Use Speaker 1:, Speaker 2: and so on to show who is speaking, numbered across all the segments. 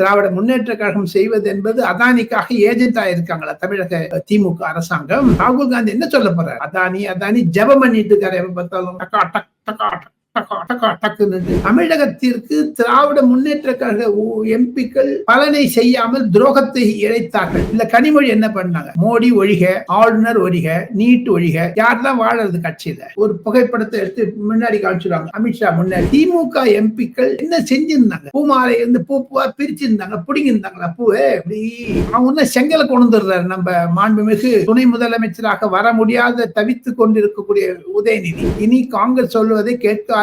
Speaker 1: திராவிட முன்னேற்ற கழகம் செய்வது என்பது அதானிக்காக ஏஜென்டா இருக்காங்களா தமிழக திமுக அரசாங்கம். ராகுல் காந்தி என்ன சொல்ல போறாரு? அதானி அதானி ஜபம் பண்ணிட்டு இருக்காரு எப்ப பார்த்தாலும். டக்கா டக் டக்கா டக். தமிழகத்திற்கு திராவிட முன்னேற்ற கழக எம்பிக்கள் பலனை செய்யாமல் துரோகத்தை இழைத்தார்கள். இந்த கனிமொழி என்ன பண்ணாங்க? மோடி ஒழிக ஆளுநர் ஒழிக நீட் ஒழிக யாரெல்லாம் வாழறது கட்சியில? ஒரு புகைப்படத்தை எடுத்து முன்னாடி காமிச்சிருவாங்க. அமித்ஷா முன்னாடி. திமுக எம்பிக்கள் என்ன செஞ்சிருந்தாங்க? பூமாலை இருந்து பூ பூவா பிரிச்சிருந்தாங்க புடிங்கிருந்தாங்களா? பூவே இப்படி அவங்க செங்கலை கொண்டு நம்ம மாண்புமிகு துணை முதலமைச்சராக வர முடியாத தவித்து கொண்டிருக்கக்கூடிய உதயநிதி. இனி காங்கிரஸ் சொல்வதை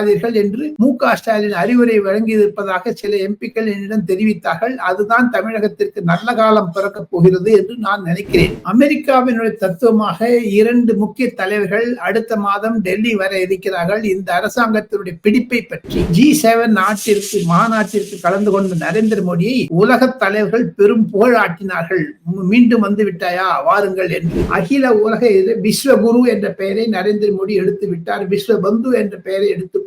Speaker 1: செய்யாதீர்கள் என்று மு க ஸ்டாலின் அறிவுரை வழங்கியிருப்பதாக சில எம்பிக்கள் என்னிடம் தெரிவித்தார்கள். அதுதான் தமிழகத்திற்கு நல்ல காலம் பிறக்கப் போகிறது என்று நான் நினைக்கிறேன். அமெரிக்காவினுடைய தத்துவமாக இரண்டு முக்கிய தலைவர்கள் அடுத்த மாதம் டெல்லி வர இருக்கிறார்கள். இந்த அரசாங்கத்தினுடைய பிடிப்பை பற்றி ஜி செவன் நாட்டிற்கு மாநாட்டிற்கு கலந்து கொண்ட நரேந்திர மோடியை உலக தலைவர்கள் பெரும் புகழ் ஆட்டினார்கள் மீண்டும் வந்து விட்டாயா வாருங்கள் என்று. அகில உலக விஸ்வகுரு என்ற பெயரை நரேந்திர மோடி எடுத்து விட்டார் விஸ்வபந்து என்ற பெயரை எடுத்து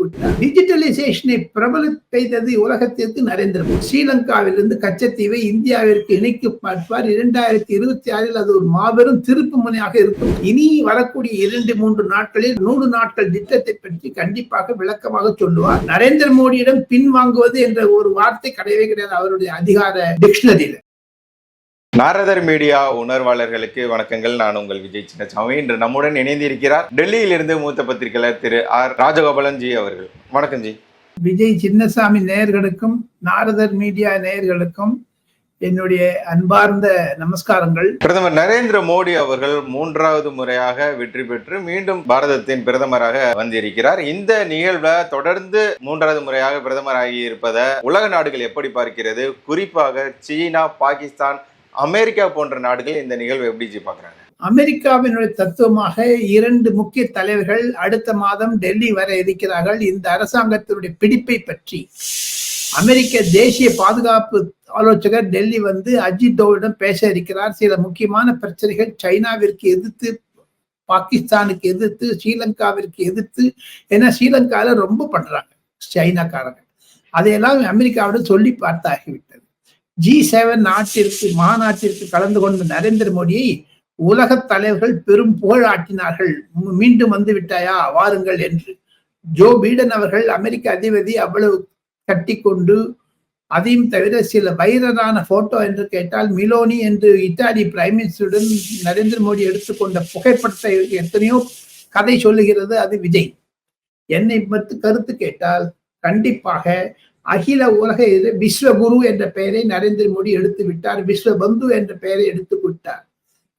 Speaker 1: டிஜிட்டலைசேஷனை பிரபல பெய்தது உலகத்திற்கு நரேந்திர மோடி. ஸ்ரீலங்காவிலிருந்து கச்சத்தீவை இந்தியாவிற்கு இணைக்க பார்ப்பார் இரண்டாயிரத்தி இருபத்தி ஆறில் அது ஒரு மாபெரும் திருப்பு முனையாக இருக்கும். இனி வரக்கூடிய இரண்டு மூன்று நாட்களில் நூறு நாட்கள் திட்டத்தை பற்றி கண்டிப்பாக விளக்கமாக சொல்லுவார். நரேந்திர மோடியிடம் பின்வாங்குவது என்ற ஒரு வார்த்தை கிடையவே கிடையாது. அவருடைய அதிகார டிக்ஷனரியில்
Speaker 2: நாரதர் மீடியா உணர்வாளர்களுக்கு வணக்கங்கள். நான் உங்கள் விஜய் சின்னசாமி. இன்று நம்முடன் இணைந்திருக்கிறார் டெல்லியில் இருந்து மூத்த பத்திரிகையாளர் திரு ஆர் ராஜகோபாலன் ஜி அவர்கள். வணக்கம் ஜி.
Speaker 1: விஜய் சின்னசாமி நேயர்களுக்கும் நாரதர் மீடியா நேயர்களுக்கும் என்னுடைய அன்பார்ந்த நமஸ்காரங்கள்.
Speaker 2: பிரதமர் நரேந்திர மோடி அவர்கள் மூன்றாவது முறையாக வெற்றி பெற்று மீண்டும் பாரதத்தின் பிரதமராக வந்திருக்கிறார். இந்த நிகழ்வை தொடர்ந்து மூன்றாவது முறையாக பிரதமராகி இருப்பதை உலக நாடுகள் எப்படி பார்க்கிறது? குறிப்பாக சீனா பாகிஸ்தான் அமெரிக்கா போன்ற நாடுகள் இந்த நிகழ்வு எப்படி பார்க்குறாங்க? பாக்குறாங்க
Speaker 1: அமெரிக்காவினுடைய தத்துவமாக இரண்டு முக்கிய தலைவர்கள் அடுத்த மாதம் டெல்லி வர இருக்கிறார்கள். இந்த அரசாங்கத்தினுடைய பிடிப்பை பற்றி. அமெரிக்க தேசிய பாதுகாப்பு ஆலோசகர் டெல்லி வந்து அஜித் தோவிடம் பேச இருக்கிறார். சில முக்கியமான பிரச்சனைகள் சைனாவிற்கு எதிர்த்து பாகிஸ்தானுக்கு எதிர்த்து ஸ்ரீலங்காவிற்கு எதிர்த்து. ஏன்னா ஸ்ரீலங்காவில் ரொம்ப பண்றாங்க சைனாக்காரங்க. அதையெல்லாம் அமெரிக்காவிடம் சொல்லி பார்த்தாகிவிட்டு ஜி செவன் நாட்டிற்கு மாநாட்டிற்கு கலந்து கொண்ட நரேந்திர மோடியை உலக தலைவர்கள் பெரும் புகழ் ஆட்டினார்கள் மீண்டும் வந்து விட்டாயா வாருங்கள் என்று. ஜோ பீடன் அவர்கள் அமெரிக்க அதிபதி அவ்வளவு கட்டி கொண்டு அதையும் தவிர சில வைரலான போட்டோ என்று கேட்டால் மிலோனி என்று இத்தாலி பிரைம் மினிஸ்டருடன் நரேந்திர மோடி எடுத்துக்கொண்ட புகைப்படத்தை எத்தனையோ கதை சொல்லுகிறது அது விஜய். என்னை பற்றி கருத்து கேட்டால் கண்டிப்பாக அகில உலக விஸ்வகுரு என்ற பெயரை நரேந்திர மோடி எடுத்து விட்டார். விஸ்வபந்து என்ற பெயரை எடுத்து விட்டார்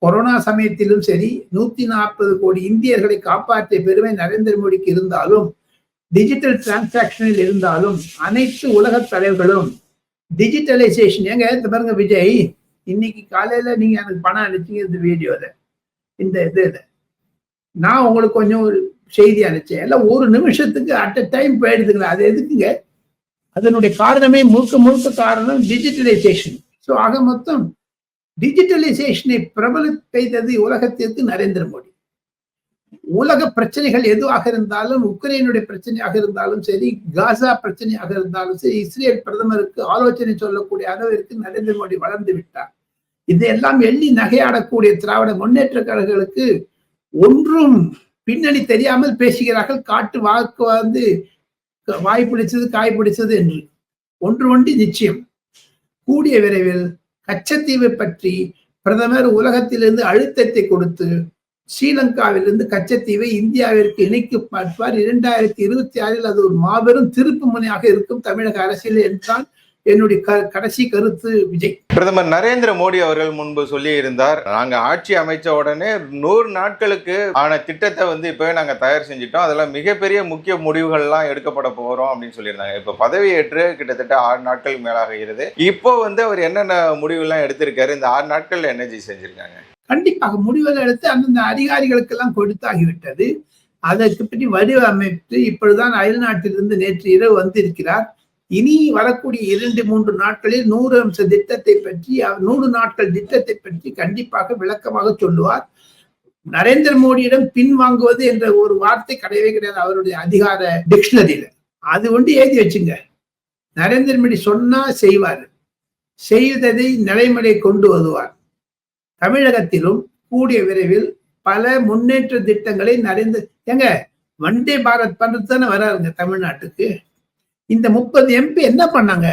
Speaker 1: கொரோனா சமயத்திலும் சரி நூத்தி நாற்பது கோடி இந்தியர்களை காப்பாற்றிய பெருமை நரேந்திர மோடிக்கு இருந்தாலும் டிஜிட்டல் டிரான்சாக்ஷனில் இருந்தாலும் அனைத்து உலக தலைவர்களும் டிஜிட்டலைசேஷன் ஏங்க இந்த பாருங்க விஜய் இன்னைக்கு காலையில நீங்க எனக்கு பணம் அனுப்பிச்சீங்க இந்த வீடியோல. இந்த இது நான் உங்களுக்கு கொஞ்சம் செய்தி அனுப்பிச்சேன். எல்லாம் ஒரு நிமிஷத்துக்கு அட் அ டைம் போயிடுதுங்களா அது எதுக்குங்க? அதனுடைய காரணமே முழுக்க முழுக்க காரணம் டிஜிட்டலைசேஷன் ஸோ ஆக மொத்தம் டிஜிட்டலைசேஷனை பிரபலப்படுத்தது உலகத்திற்கு நரேந்திர மோடி. உலக பிரச்சனைகள் எதுவாக இருந்தாலும் உக்ரைனுடைய பிரச்சனையாக இருந்தாலும் சரி காசா பிரச்சனையாக இருந்தாலும் சரி இஸ்ரேல் பிரதமருக்கு ஆலோசனை சொல்லக்கூடிய அளவிற்கு நரேந்திர மோடி வளர்ந்து விட்டார். இதையெல்லாம் எள்ளி நகையாடக்கூடிய திராவிட முன்னேற்ற கழகங்களுக்கு ஒன்றும் பின்னணி தெரியாமல் பேசுகிறார்கள். காட்டு வாக்கு வந்து வாய் பிடிச்சது காய் பிடிச்சது என்று. ஒன்று ஒன்றி நிச்சயம். கூடிய விரைவில் கச்சத்தீவை பற்றி பிரதமர் உலகத்திலிருந்து அழுத்தத்தை கொடுத்து ஸ்ரீலங்காவிலிருந்து கச்சத்தீவை இந்தியாவிற்கு இணைக்க பார்ப்பார். இரண்டாயிரத்தி இருபத்தி ஆறில் அது ஒரு மாபெரும் திருப்பு முனையாக இருக்கும் தமிழக அரசியல் என்றால் என்னுடைய க கடைசி கருத்து விஜய்.
Speaker 2: பிரதமர் நரேந்திர மோடி அவர்கள் முன்பு சொல்லி இருந்தார் நாங்க ஆட்சி அமைச்ச உடனே நூறு நாட்களுக்கு ஆன திட்டத்தை வந்து இப்பவே நாங்க தயார் செஞ்சிட்டோம். அதெல்லாம் மிகப்பெரிய முக்கிய முடிவுகள்லாம் எடுக்கப்பட போறோம் அப்படின்னு சொல்லியிருந்தாங்க. இப்ப பதவியேற்று கிட்டத்தட்ட ஆறு நாட்கள் மேலாகிறது இப்போ வந்து அவர் என்னென்ன முடிவுலாம் எடுத்திருக்காரு? இந்த ஆறு நாட்கள்ல என்ன செஞ்சிருக்காங்க?
Speaker 1: கண்டிப்பாக முடிவுகள் எடுத்து அந்தந்த அதிகாரிகளுக்கு எல்லாம் கொடுத்தாகிவிட்டது. அதற்கு பற்றி வடிவமைத்து இப்பொழுதுதான் அயல்நாட்டிலிருந்து நேற்று இரவு வந்திருக்கிறார். இனி வரக்கூடிய இரண்டு மூன்று நாட்களில் நூறு அம்ச திட்டத்தை பற்றி நூறு நாட்கள் திட்டத்தை பற்றி கண்டிப்பாக விளக்கமாக சொல்லுவார். நரேந்திர மோடியிடம் பின்வாங்குவது என்ற ஒரு வார்த்தை கிடையவே கிடையாது அவருடைய அதிகார டிக்ஷனரியில. அது ஒன்று எழுதி வச்சுங்க. நரேந்திர மோடி சொன்னா செய்வார். செய்ததை நடைமுறை கொண்டு வருவார். தமிழகத்திலும் கூடிய விரைவில் பல முன்னேற்ற திட்டங்களை நரேந்திர ஏங்க வந்தே பாரத் பண்றது தானே வராருங்க தமிழ்நாட்டுக்கு? இந்த முப்பது எம்பி என்ன பண்ணாங்க?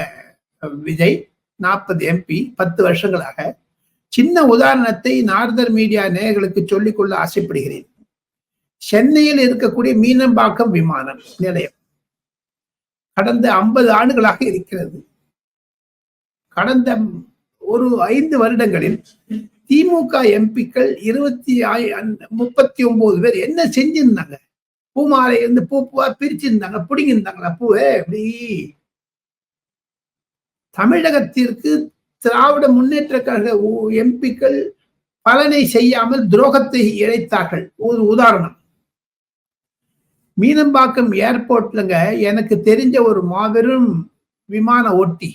Speaker 1: விஜய் நாற்பது எம்பி பத்து வருஷங்களாக. சின்ன உதாரணத்தை நார்தர் மீடியா நேயர்களுக்கு சொல்லிக்கொள்ள ஆசைப்படுகிறேன். சென்னையில் இருக்கக்கூடிய மீனம்பாக்கம் விமானம் நிலையம். கடந்த ஐம்பது ஆண்டுகளாக இருக்கிறது. கடந்த ஒரு ஐந்து வருடங்களில் திமுக எம்பிக்கள் இருபத்தி முப்பத்தி ஒன்பது பேர் என்ன செஞ்சிருந்தாங்க? பூமாலை இருந்து பூ பூவா பிரிச்சிருந்தாங்க பிடிங்கிருந்தாங்களா பூவே? எப்படி தமிழகத்திற்கு திராவிட முன்னேற்ற கழக எம்பிக்கள் பலனை செய்யாமல் துரோகத்தை இழைத்தார்கள். ஒரு உதாரணம். மீனம்பாக்கம் ஏர்போர்ட்லங்க எனக்கு தெரிஞ்ச ஒரு மாபெரும் விமான ஓட்டி.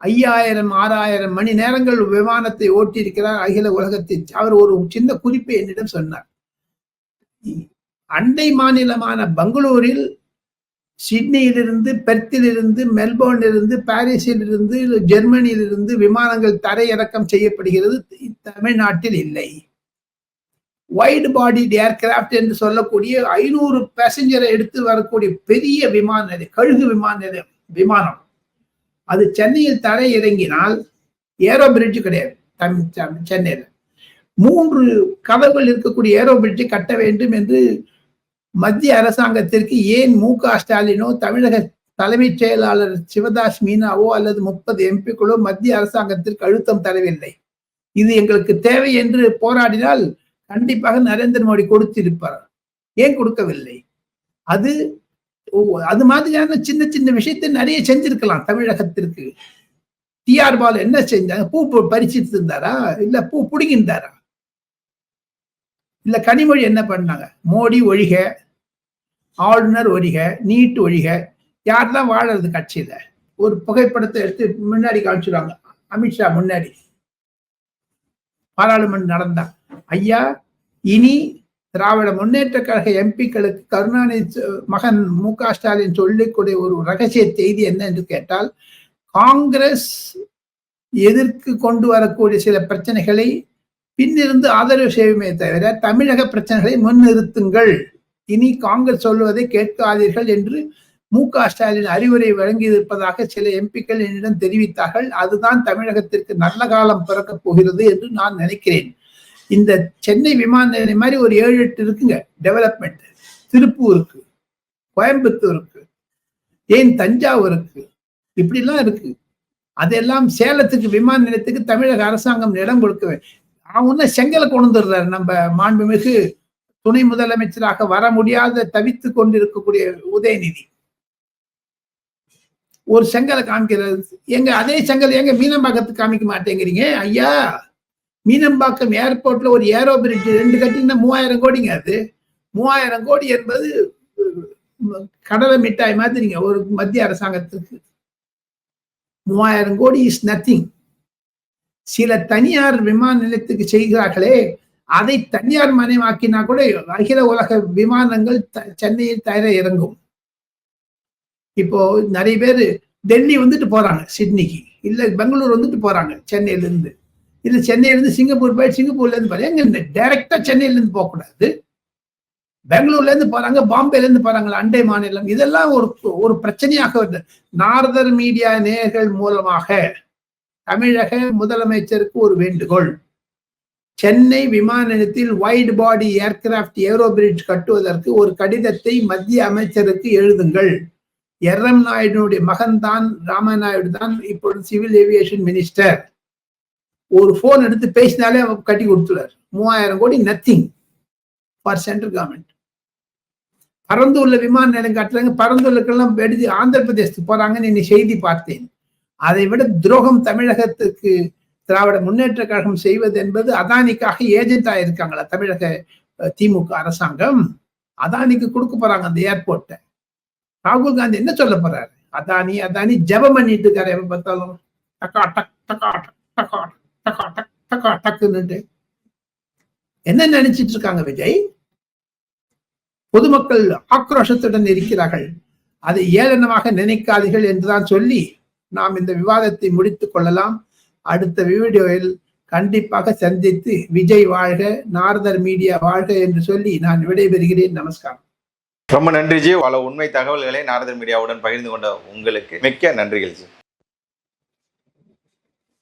Speaker 1: ஐயாயிரம் ஆறாயிரம் மணி நேரங்கள் விமானத்தை ஓட்டி இருக்கிறார் அகில உலகத்தை அவர் ஒரு சின்ன குறிப்பை என்னிடம் சொன்னார். அண்டை மாநிலமான பெங்களூரில் சிட்னியிலிருந்து பெர்த்திலிருந்து மெல்போர்னிலிருந்து பாரிஸிலிருந்து ஜெர்மனியிலிருந்து விமானங்கள் தரையிறக்கம் செய்யப்படுகிறது. தமிழ்நாட்டில் இல்லை. வைடு பாடி ஏர்கிராப்ட் என்று சொல்லக்கூடிய ஐநூறு பேசஞ்சரை எடுத்து வரக்கூடிய பெரிய விமான நிலையம் கழுகு விமான நிலையம் விமானம். அது சென்னையில் தரை இறங்கினால் ஏரோ பிரிட்ஜ் கிடையாது சென்னையில். மூன்று கதவுகள் இருக்கக்கூடிய ஏரோ பிரிட்ஜை கட்ட வேண்டும் என்று மத்திய அரசாங்கத்திற்கு ஏன் மு க ஸ்டாலினோ தமிழக தலைமைச் செயலாளர் சிவதாஸ் மீனாவோ அல்லது முப்பது எம்பிக்களோ மத்திய அரசாங்கத்திற்கு அழுத்தம் தரவில்லை? இது எங்களுக்கு தேவை என்று போராடினால் கண்டிப்பாக நரேந்திர மோடி கொடுத்திருப்பார். ஏன் கொடுக்கவில்லை? அது அது மாதிரியான சின்ன சின்ன விஷயத்தை நிறைய செஞ்சிருக்கலாம் தமிழகத்திற்கு. டிஆர் பால் என்ன செஞ்சாங்க? பூ பறிச்சிட்டு இருந்தாரா இல்ல பூ புடுங்கிருந்தாரா இல்ல கனிமொழி என்ன பண்ணாங்க? மோடி ஒழிக ஆளுநர் ஒழிக நீட் ஒழிக யார் தான் வாழறது கட்சியில? ஒரு புகைப்படத்தை எடுத்து முன்னாடி காமிச்சிருவாங்க. அமித்ஷா முன்னாடி. பாராளுமன்றம் நடந்தா. ஐயா இனி திராவிட முன்னேற்ற கழக எம்பிக்களுக்கு கருணாநிதி மகன் மு க ஸ்டாலின் சொல்லக்கூடிய ஒரு ரகசிய செய்தி என்ன என்று கேட்டால் காங்கிரஸ் எதிர்க்கு கொண்டு வரக்கூடிய சில பிரச்சனைகளை பின்னிருந்து ஆதரவு செய்யுமே தவிர தமிழக பிரச்சனைகளை முன்னிறுத்துங்கள். இனி காங்கிரஸ் சொல்வதை கேட்காதீர்கள் என்று மு க ஸ்டாலின் அறிவுரை வழங்கியிருப்பதாக சில எம்பிக்கள் என்னிடம் தெரிவித்தார்கள். அதுதான் தமிழகத்திற்கு நல்ல காலம் பிறக்கப் போகிறது என்று நான் நினைக்கிறேன். இந்த சென்னை விமான நிலையம் மாதிரி ஒரு ஏழு எட்டு இருக்குங்க. டெவலப்மெண்ட் திருப்பூருக்கு கோயம்புத்தூருக்கு ஏன் தஞ்சாவூருக்கு இப்படிலாம் இருக்கு. அதெல்லாம் சேலத்துக்கு விமான நிலையத்துக்கு தமிழக அரசாங்கம் இடம் கொடுக்க அவங்க செங்கலை கொண்டு வந்துடுறாரு. நம்ம மாண்புமிகு துணை முதலமைச்சராக வர முடியாத தவித்து கொண்டிருக்கக்கூடிய உதயநிதி. ஒரு செங்கலை காமிக்கிறது எங்க அதே செங்கல் எங்க மீனம்பாக்கத்துக்கு காமிக்க மாட்டேங்கிறீங்க? ஐயா மீனம்பாக்கம் ஏர்போர்ட்ல ஒரு ஏரோ பிரிட்ஜ் ரெண்டு கட்டிங்கன்னா மூவாயிரம் கோடிங்க அது. மூவாயிரம் கோடி என்பது கடலை மிட்டாய் மாதிரிங்க ஒரு மத்திய அரசாங்கத்துக்கு. மூவாயிரம் கோடி இஸ் நத்திங் சில தனியார் விமான நிலையத்துக்கு செய்கிறார்களே அதை தனியார் மயமாக்கினா கூட அகில உலக விமானங்கள் சென்னையில் தயார இறங்கும் இப்போ நிறைய பேர் டெல்லி வந்துட்டு போறாங்க சிட்னிக்கு. இல்ல பெங்களூர் வந்துட்டு போறாங்க சென்னையில இருந்து இல்ல சென்னையில இருந்து சிங்கப்பூர் போய் சிங்கப்பூர்ல இருந்து போறாங்க எங்க டைரக்டா சென்னையில இருந்து போக கூடாது பெங்களூர்ல இருந்து போறாங்க பாம்பேல இருந்து போறாங்க அண்டை மாநிலம். இதெல்லாம் ஒரு ஒரு பிரச்சனையாக வருது. நார்தர் மீடியா நேர்கள் மூலமாக தமிழக முதலமைச்சருக்கு ஒரு வேண்டுகோள். சென்னை விமான நிலையத்தில் wide body aircraft aero bridge கட்டுவதற்கு ஒரு கடிதத்தை மத்திய அமைச்சருக்கு எழுதுங்கள். எர் எம் நாயுடுனுடைய மகன் தான் ராமநாயுடு தான் இப்பொழுது சிவில் ஏவியேஷன் மினிஸ்டர் ஒரு போன் எடுத்து பேசினாலே கட்டி கொடுத்துள்ளார் மூவாயிரம் கோடி நத்திங் ஃபார் சென்ட்ரல் கவர்மெண்ட் பரந்தூர்ல விமான நிலையம் கட்டுறாங்க. பரந்தூர்லுக்கெல்லாம் எடுத்து ஆந்திர பிரதேசத்துக்கு போறாங்கன்னு இன்னைக்கு செய்தி பார்த்தேன். அதை விட துரோகம் தமிழகத்துக்கு திராவிட முன்னேற்ற கழகம் செய்வது என்பது அதானிக்காக ஏஜென்ட் ஆயிருக்காங்களா தமிழக திமுக அரசாங்கம்? அதானிக்கு கொடுக்க போறாங்க அந்த ஏர்போர்ட்டை ராகுல் காந்தி என்ன சொல்ல போறாரு? அதானி அதானி ஜபம் பண்ணிட்டு இருக்காரு எப்ப பார்த்தாலும். டக்கா டக் டக்கா டக் டக்கா டக்கா டக் டக்கா டக்குன்னு என்ன நினைச்சிட்டு இருக்காங்க விஜய்? பொதுமக்கள் ஆக்ரோஷத்துடன் இருக்கிறார்கள். அதை ஏளனமாக நினைக்காதீர்கள் என்றுதான் சொல்லி நாம் இந்த விவாதத்தை முடித்துக் கொள்ளலாம். அடுத்த வீடியோவில் கண்டிப்பாக சந்தித்து விஜய் வாழ்க நாரதர் மீடியா வாழ்க என்று சொல்லி நான் விடைபெறுகிறேன். நமஸ்காரம்.
Speaker 2: ரொம்ப நன்றி ஜி. பல உண்மை தகவல்களை நாரதர் மீடியாவுடன் பகிர்ந்து கொண்ட உங்களுக்கு மிக்க நன்றிகள் ஜி.